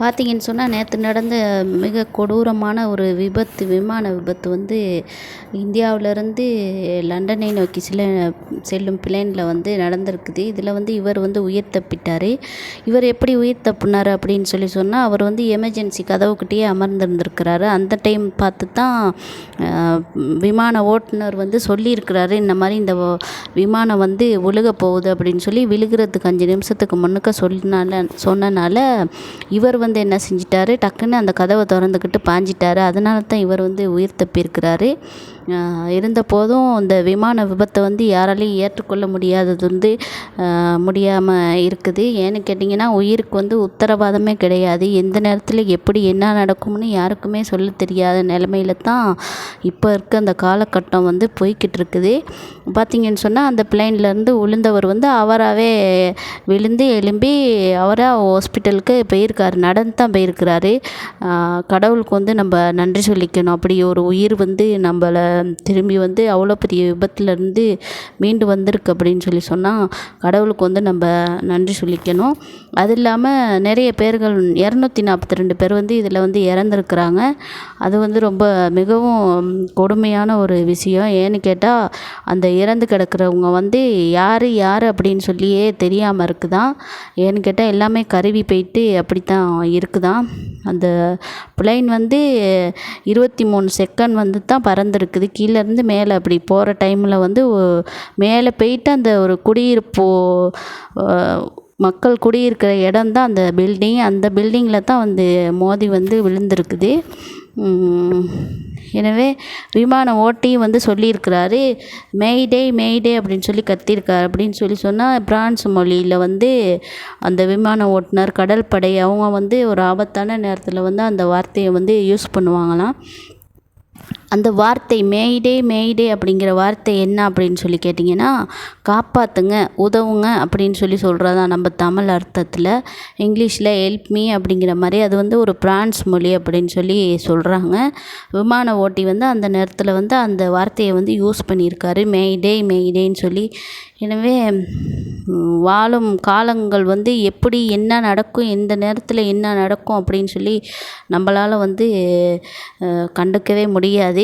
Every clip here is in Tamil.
பார்த்தீங்கன்னு சொன்னால் நேற்று நடந்த மிக கொடூரமான ஒரு விபத்து விமான விபத்து வந்து இந்தியாவிலேருந்து லண்டனை நோக்கி சில செல்லும் பிளேனில் வந்து நடந்திருக்குது. இதில் வந்து இவர் வந்து உயிர் தப்பிட்டார். இவர் எப்படி உயிர் தப்புனார் அப்படின்னு சொல்லி சொன்னால் அவர் வந்து எமர்ஜென்சி கதவுக்கிட்டேயே அமர்ந்திருந்திருக்கிறாரு. அந்த டைம் பார்த்து தான் விமான ஓட்டுநர் வந்து சொல்லியிருக்கிறாரு இந்த மாதிரி இந்த விமானம் வந்து விழுக போகுது அப்படின்னு சொல்லி விழுகிறதுக்கு அஞ்சு நிமிஷத்துக்கு முன்னுக்க சொன்னால சொன்னனால இவர் வந்து என்ன செஞ்சிட்டாரு? டக்குன்னு அந்த கதவை திறந்துக்கிட்டு பாஞ்சிட்டாரு. அதனால தான் இவர் வந்து உயிர் தப்பியிருக்கிறாரு. இருந்தபோதும் இந்த விமான விபத்தை வந்து யாராலையும் ஏற்றுக்கொள்ள முடியாதது வந்து முடியாமல் இருக்குது. ஏன்னு கேட்டிங்கன்னா உயிருக்கு வந்து உத்தரவாதமே கிடையாது. எந்த நேரத்தில் எப்படி என்ன நடக்கும்னு யாருக்குமே சொல்ல தெரியாத நிலமையில தான் இப்போ இருக்க அந்த காலகட்டம் வந்து போய்கிட்டு இருக்குது பார்த்திங்கன்னு சொன்னால் அந்த பிளேன்லேருந்து விழுந்தவர் வந்து அவராகவே விழுந்து எழும்பி அவராக ஹாஸ்பிட்டலுக்கு போயிருக்காரு. நடந்து தான் போயிருக்கிறாரு கடவுளுக்கு வந்து நம்ம நன்றி சொல்லிக்கணும். அப்படி ஒரு உயிர் வந்து நம்மளை திரும்பி வந்து அவ்வளோ பெரிய விபத்துலேருந்து மீண்டு வந்திருக்கு அப்படின்னு சொல்லி சொன்னால் கடவுளுக்கு வந்து நம்ம நன்றி சொல்லிக்கணும். அது இல்லாமல் நிறைய பேர்கள் இரநூத்தி நாற்பத்தி ரெண்டு பேர் வந்து இதில் வந்து இறந்துருக்குறாங்க. அது வந்து ரொம்ப மிகவும் கொடுமையான ஒரு விஷயம். ஏன்னு கேட்டால் அந்த இறந்து கிடக்கிறவங்க வந்து யார் யார் அப்படின்னு சொல்லியே தெரியாமல் இருக்குதான். ஏன்னு கேட்டால் எல்லாமே கருவி போயிட்டு அப்படி தான் இருக்குதாம் அந்த பிளைன் வந்து இருபத்தி மூணு செகண்ட் வந்து தான் பறந்துருக்குது. கீழேருந்து மேலே அப்படி போகிற டைமில் வந்து மேலே போயிட்டு அந்த ஒரு குடியிருப்பு மக்கள் குடியிருக்கிற இடம் தான் அந்த பில்டிங் அந்த பில்டிங்கில் தான் வந்து மோதி வந்து விழுந்திருக்குது. எனவே விமான ஓட்டியும் வந்து சொல்லியிருக்கிறாரு மெய்டே மெய்டே அப்படின்னு சொல்லி கத்தியிருக்காரு. அப்படின்னு சொல்லி சொன்னால் பிரான்ஸ் மொழியில் வந்து அந்த விமான ஓட்டுநர் கடற்படை அவங்க வந்து ஒரு ஆபத்தான நேரத்தில் வந்து அந்த வார்த்தையை வந்து யூஸ் பண்ணுவாங்களாம். அந்த வார்த்தை மேய்டே மேய்டே அப்படிங்கிற வார்த்தை என்ன அப்படின்னு சொல்லி கேட்டிங்கன்னா காப்பாற்றுங்க உதவுங்க அப்படின்னு சொல்லி சொல்கிறதா நம்ம தமிழ் அர்த்தத்தில் இங்கிலீஷில் ஹெல்ப் மீ அப்படிங்கிற மாதிரி அது வந்து ஒரு பிரான்ஸ் மொழி அப்படின்னு சொல்லி சொல்கிறாங்க விமான ஓட்டி வந்து அந்த நேரத்தில் வந்து அந்த வார்த்தையை வந்து யூஸ் பண்ணியிருக்காரு. மேய்டே மேய்டேன்னு சொல்லி. எனவே வாழும் காலங்கள் வந்து எப்படி என்ன நடக்கும் எந்த நேரத்தில் என்ன நடக்கும் அப்படின்னு சொல்லி நம்மளால் வந்து கண்டுக்கவே முடியாது.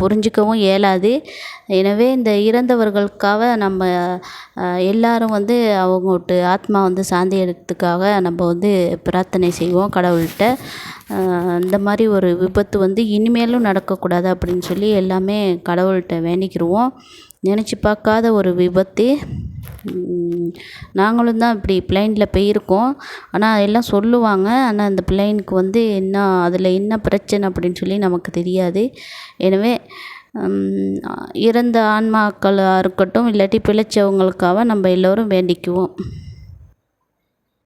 புரிஞ்சிக்கவும் இயலாது எனவே இந்த இறந்தவர்களுக்காக நம்ம எல்லாரும் வந்து அவங்கட்டு ஆத்மா வந்து சாந்தி அடையறதுக்காக நம்ம வந்து பிரார்த்தனை செய்வோம் கடவுள்கிட்ட. இந்த மாதிரி ஒரு விபத்து வந்து இனிமேலும் நடக்கக்கூடாது அப்படின்னு சொல்லி எல்லாமே கடவுள்கிட்ட வேண்டிக்கிடுவோம் நினச்சி பார்க்காத ஒரு விபத்து. நாங்களும் தான் இப்படி ப்ளைனில் போயிருக்கோம். ஆனால் எல்லாம் சொல்லுவாங்க. ஆனால் அந்த ப்ளைனுக்கு வந்து என்ன அதில் என்ன பிரச்சனை அப்படின்னு சொல்லி நமக்கு தெரியாது. எனவே இறந்த ஆன்மாக்களாக இருக்கட்டும் இல்லாட்டி பிழைச்சவங்களுக்காக நம்ம எல்லோரும் வேண்டிக்குவோம்.